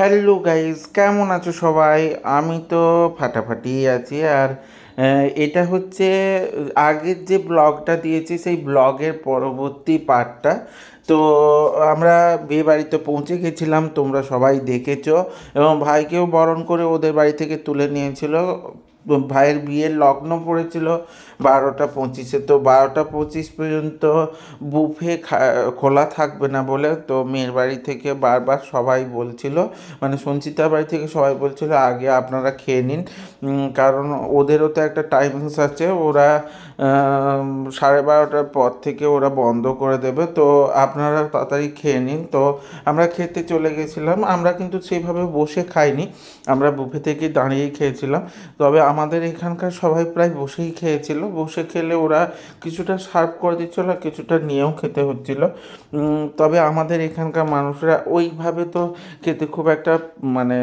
Hello guys কেমন আছো সবাই? আমি তো ফাটাফাটি আছি আর এটা হচ্ছে, আগের যে ব্লগটা দিয়েছি, সেই ব্লগের পরবর্তী পার্টটা। তো, আমরা বিয়ে বাড়িতে পৌঁছে গেছিলাম, তোমরা সবাই দেখেছ। এবং ভাইকেও বরণ করে ওদের বাড়ি থেকে তুলে নিয়েছিল। ভাইয়ের বিয়ের লগ্ন পড়েছিল বারোটা পঁচিশে। তো বারোটা পঁচিশ পর্যন্ত বুফে খোলা থাকবে না বলে তো মেয়ের বাড়ি থেকে বারবার সবাই বলছিল মানে সঞ্চিতার বাড়ি থেকে সবাই বলছিল, আগে আপনারা খেয়ে নিন। কারণ ওদেরও তো একটা টাইমিংস আছে, ওরা সাড়ে বারোটার পর থেকে ওরা বন্ধ করে দেবে। তো আপনারা তাড়াতাড়ি খেয়ে নিন। তো আমরা খেতে চলে গেছিলাম, আমরা কিন্তু সেইভাবে বসে খাইনি, আমরা বুফে থেকে দাঁড়িয়ে খেয়েছিলাম। তবে আমাদের এখানকার সবাই প্রায় বসেই খেয়েছিল। বসে খেলে ওরা কিছুটা সার্ভ করে দিচ্ছিল কিছুটা নিয়েও খেতে হচ্ছিল। তবে আমাদের এখানকার মানুষরা ওইভাবে তো খেতে খুব একটা মানে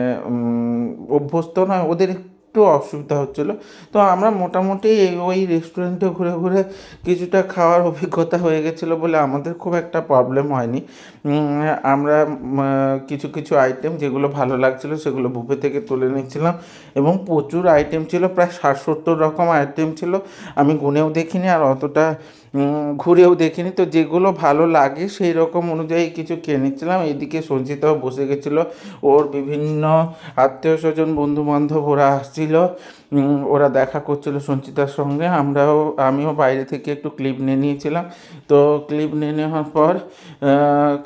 অভ্যস্ত নয়। ওদের একটু অসুবিধা হচ্ছিল। তো আমরা মোটামুটি ওই রেস্টুরেন্টে ঘুরে ঘুরে কিছুটা খাওয়ার অভিজ্ঞতা হয়ে গেছিল বলে আমাদের খুব একটা প্রবলেম হয়নি। আমরা কিছু কিছু আইটেম যেগুলো ভালো লাগছিল সেগুলো বুফে থেকে তুলে নিচ্ছিলাম এবং প্রচুর আইটেম ছিল, প্রায় ষাট সত্তর রকম আইটেম ছিল। আমি গুনেও দেখিনি আর অতটা ঘুরেও দেখিনি। তো যেগুলো ভালো লাগে সেই রকম অনুযায়ী কিছু কিনে নিচ্ছিলাম। এদিকে সঞ্চিতাও বসে গেছিল। ওর বিভিন্ন আত্মীয় স্বজন বন্ধু বান্ধব ওরা আসছিল। ওরা দেখা করছিল সঞ্চিতার সঙ্গে। আমরাও, আমিও বাইরে থেকে একটু ক্লিপ নিয়ে নিয়েছিলাম। তো ক্লিপ নিয়ে নেওয়ার পর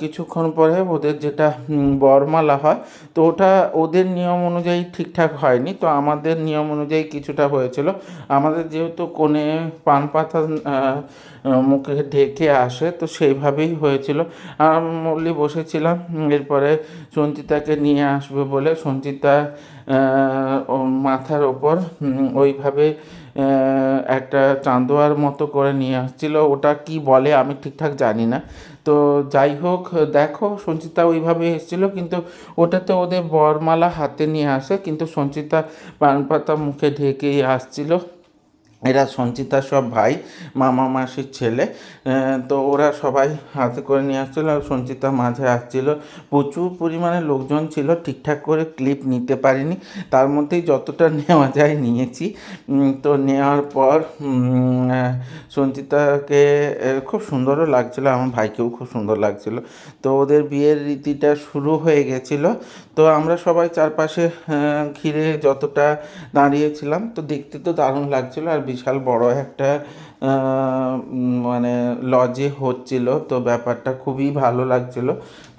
কিছুক্ষণ পরে ওদের যেটা বরমালা হয়, তো ওটা ওদের নিয়ম অনুযায়ী ঠিকঠাক হয়নি। তো আমাদের নিয়ম অনুযায়ী কিছুটা হয়েছিল। আমাদের যেহেতু কোণে পান পাতা মুখে ঢেকে আসে। তো সেইভাবেই হয়েছিল। আর মল্লি বসেছিলাম। এরপরে সঞ্চিতাকে নিয়ে আসবে বলে সঞ্চিতা মাথার ওপর ওইভাবে একটা চান্দোয়ার মতো করে নিয়ে আসছিল। ওটা কি বলে আমি ঠিকঠাক জানি না। তো যাই হোক, দেখো, সঞ্চিতা ওইভাবে এসেছিল, কিন্তু ওটাতে ওদের বরমালা হাতে নিয়ে আসে। কিন্তু সঞ্চিতা পান পাতা মুখে ঢেকেই আসছিল। এরা সঞ্চিতার সব ভাই, মামা মাসির ছেলে তো ওরা সবাই হাতে করে নিয়ে আসছিল আর সঞ্চিতা মাঝে আসছিল। প্রচুর পরিমাণে লোকজন ছিল, ঠিকঠাক করে ক্লিপ নিতে পারিনি। তার মধ্যেই যতটা নেওয়া যায় নিয়েছি। তো নেওয়ার পর সঞ্চিতাকে খুব সুন্দরও লাগছিল, আমার ভাইকেও খুব সুন্দর লাগছিল। তো ওদের বিয়ের রীতিটা শুরু হয়ে গেছিল। তো আমরা সবাই চারপাশে ঘিরে যতটা দাঁড়িয়েছিলাম, তো দেখতে তো দারুণ লাগছিল। আর বিশাল বড় একটা মানে লজে হচ্ছিল, তো ব্যাপারটা খুবই ভালো লাগছিল।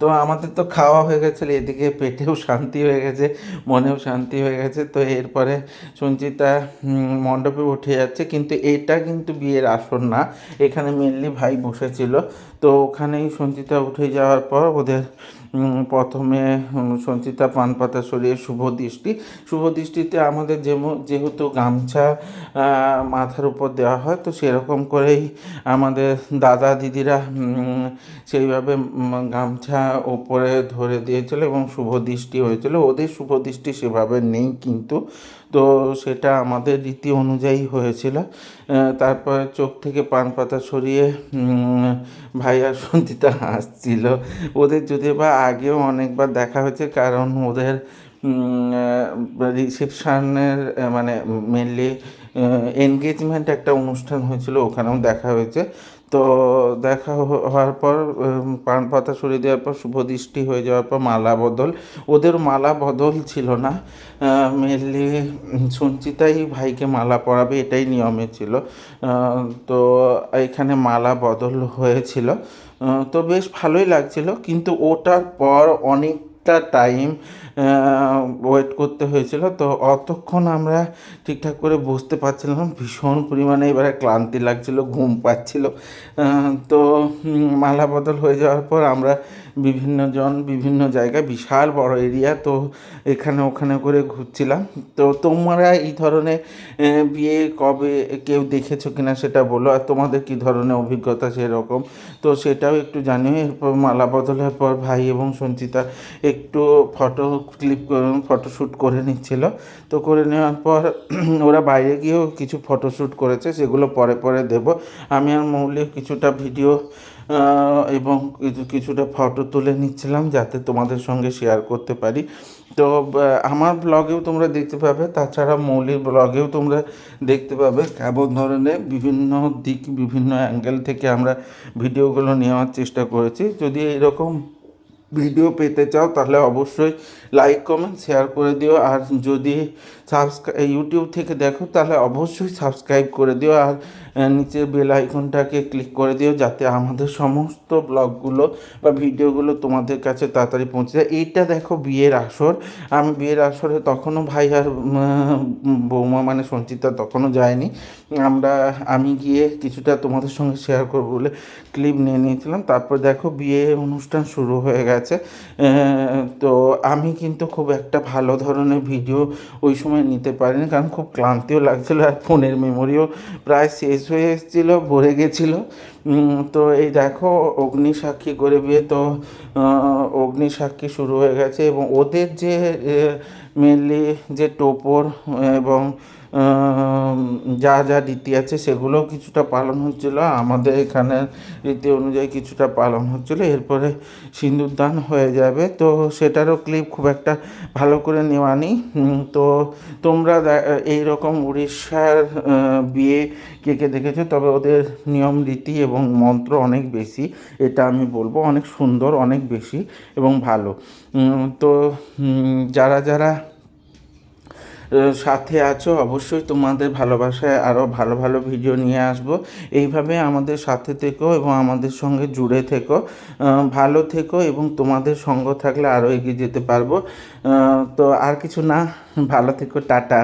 তো আমাদের তো খাওয়া হয়ে গেছিল, এদিকে পেটেও শান্তি হয়ে গেছে, মনেও শান্তি হয়ে গেছে। তো এরপরে সঞ্চিতা মণ্ডপে উঠে যাচ্ছে, কিন্তু এটা কিন্তু বিয়ের আসর না। এখানে মেনলি ভাই বসেছিল। তো ওখানেই সঞ্চিতা উঠে যাওয়ার পর ওদের প্রথমে সঞ্চিতা পান পাতা সরিয়ে শুভ দৃষ্টি। শুভ দৃষ্টিতে আমাদের যেমন যেহেতু গামছা মাথার উপর দেওয়া হয়, তো সেরকম করেই আমাদের দাদা দিদিরা সেইভাবে গামছা ওপরে ধরে দিয়েছিল এবং শুভ দৃষ্টি হয়েছিল। ওদের শুভ দৃষ্টি সেভাবে নেই কিন্তু। তো সেটা আমাদের রীতি অনুযায়ী হয়েছিল। তারপরে চোখ থেকে পান পাতা সরিয়ে ভাইয়া সঞ্চিতা হাসছিল। ওদের যদিও বা আগেও অনেকবার দেখা হয়েছে, কারণ ওদের রিসেপশানের মানে মেনলি এনগেজমেন্ট একটা অনুষ্ঠান হয়েছিল, ওখানেও দেখা হয়েছে। তো দেখা হওয়ার পর পান পাতা সরিয়ে দেওয়ার পর, শুভ দৃষ্টি হয়ে যাওয়ার পর মালা বদল। ওদের মালা বদল ছিল না। মেনলি সঞ্চিতাই ভাইকে মালা পরাবে, এটাই নিয়মে ছিল। তো এখানে মালা বদল হয়েছিল। তো বেশ ভালোই লাগছিল, কিন্তু ওটার পর অনেকটা টাইম ওয়েট করতে হয়েছিল। তো অতক্ষণ আমরা ঠিকঠাক করে বুঝতে পারছিলাম। ভীষণ পরিমাণে এবারে ক্লান্তি লাগছিল, ঘুম পাচ্ছিল। তো মালা বদল হয়ে যাওয়ার পর আমরা বিভিন্ন জন, বিভিন্ন জায়গায়, বিশাল বড় এরিয়া তো এখানে ওখানে করে ঘুরছিলাম। তো তোমরা এই ধরনের বিয়ে কবে কেউ দেখেছ কিনা সেটা বলো, আর তোমাদের কি ধরনের অভিজ্ঞতা সেরকম? তো সেটাও একটু জানিও। এরপর মালা বদলের পর ভাই এবং সঞ্চিতা একটু ফটো ক্লিপ ফটোশ্যুট করে নিচ্ছিল। তো করে নেওয়ার পর ওরা বাইরে গিয়েও কিছু ফটোশ্যুট করেছে, সেগুলো পরে পরে দেব। আমি আর মৌলিক কিছুটা ভিডিও এবং কিছু- কিছুটা ফটো তুলে নিচ্ছিলাম যাতে তোমাদের সঙ্গে শেয়ার করতে পারি। তো আমার ব্লগেও তোমরা দেখতে পাবে, তাছাড়া মৌলির ব্লগেও তোমরা দেখতে পাবে কেমন ধরনের বিভিন্ন দিক, বিভিন্ন অ্যাঙ্গেল থেকে আমরা ভিডিওগুলো নেওয়ার চেষ্টা করেছি। যদি এরকম ভিডিও পেতে চাও, তাহলে অবশ্যই লাইক কমেন্ট শেয়ার করে দিও। আর যদি সাবস্ক্রাই ইউটিউব থেকে দেখো, তাহলে অবশ্যই সাবস্ক্রাইব করে দিও। আর নিচের বেল আইকনটাকে ক্লিক করে দিও, যাতে আমাদের সমস্ত ব্লগগুলো বা ভিডিওগুলো তোমাদের কাছে তাড়াতাড়ি পৌঁছে যায়। এইটা দেখো বিয়ের আসর। আমি বিয়ের আসরে তখনও ভাই আর বৌমা মানে সঞ্চিতা তখনও যায়নি। আমরা, আমি গিয়ে কিছুটা তোমাদের সঙ্গে শেয়ার করব বলে ক্লিপ নিয়ে নিয়েছিলাম। তারপর দেখো বিয়ে অনুষ্ঠান শুরু হয়ে গেছে। তো আমি কিন্তু খুব একটা ভালো ধরনের ভিডিও ওই সময় নিতে পারিনি। কারণ খুব ক্লান্তিও লাগছিল আর ফোনের মেমোরিও প্রায় শেষ হয়ে এসেছিল, ভরে গেছিল। তো এই দেখো, অগ্নি সাক্ষী করে বিয়ে তো অগ্নিসাক্ষী অগ্নি সাক্ষী শুরু হয়ে গেছে এবং ওদের যে মেনলি যে টোপর, এবং যা যা রীতি আছে সেগুলোও কিছুটা পালন হচ্ছিল। আমাদের এখানে রীতি অনুযায়ী কিছুটা পালন হচ্ছিল। এরপরে সিন্দুরদান হয়ে যাবে। তো সেটারও ক্লিপ খুব একটা ভালো করে নেওয়া নেই। উম, তো তোমরা দে- এইরকম উড়িষ্যার বিয়ে কে কে দেখেছ? তবে ওদের নিয়ম রীতি এবং মন্ত্র অনেক বেশি। এটা আমি বলব অনেক সুন্দর অনেক বেশি এবং ভালো। তো যারা যারা সাথে আছো, অবশ্যই তোমাদের ভালোবাসায় আরও ভালো ভালো ভিডিও নিয়ে আসব। এইভাবে আমাদের সাথে থেকো এবং আমাদের সঙ্গে জুড়ে থেকো। ভালো থেকো এবং তোমাদের সঙ্গ থাকলে আরও এগিয়ে যেতে পারব। তো আর কিছু না, ভালো থেকো, টাটা।